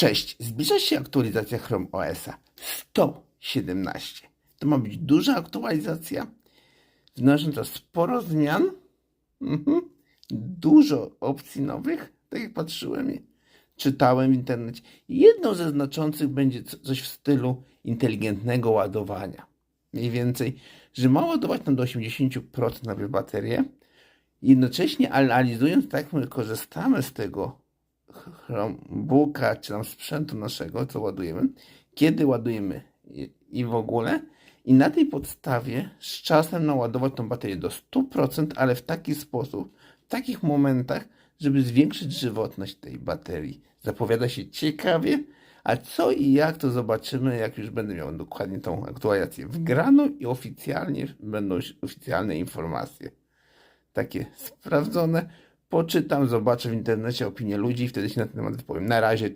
Cześć, zbliża się aktualizacja Chrome OS-a 117. To ma być duża aktualizacja, wnosząca sporo zmian, mhm. dużo opcji nowych, tak jak patrzyłem czytałem w internecie. Jedną ze znaczących będzie co- coś w stylu inteligentnego ładowania. Mniej więcej, że ma ładować nam do 80% na baterię, jednocześnie analizując tak my korzystamy z tego Chromebooka, czy tam sprzętu naszego, co ładujemy, kiedy ładujemy i, w ogóle. I na tej podstawie z czasem naładować tą baterię do 100%, ale w taki sposób, w takich momentach, żeby zwiększyć żywotność tej baterii. Zapowiada się ciekawie, a co i jak to zobaczymy, jak już będę miał dokładnie tą aktualizację wgraną i oficjalnie będą oficjalne informacje takie sprawdzone. Poczytam, zobaczę w internecie opinię ludzi i wtedy się na ten temat wypowiem. Na razie,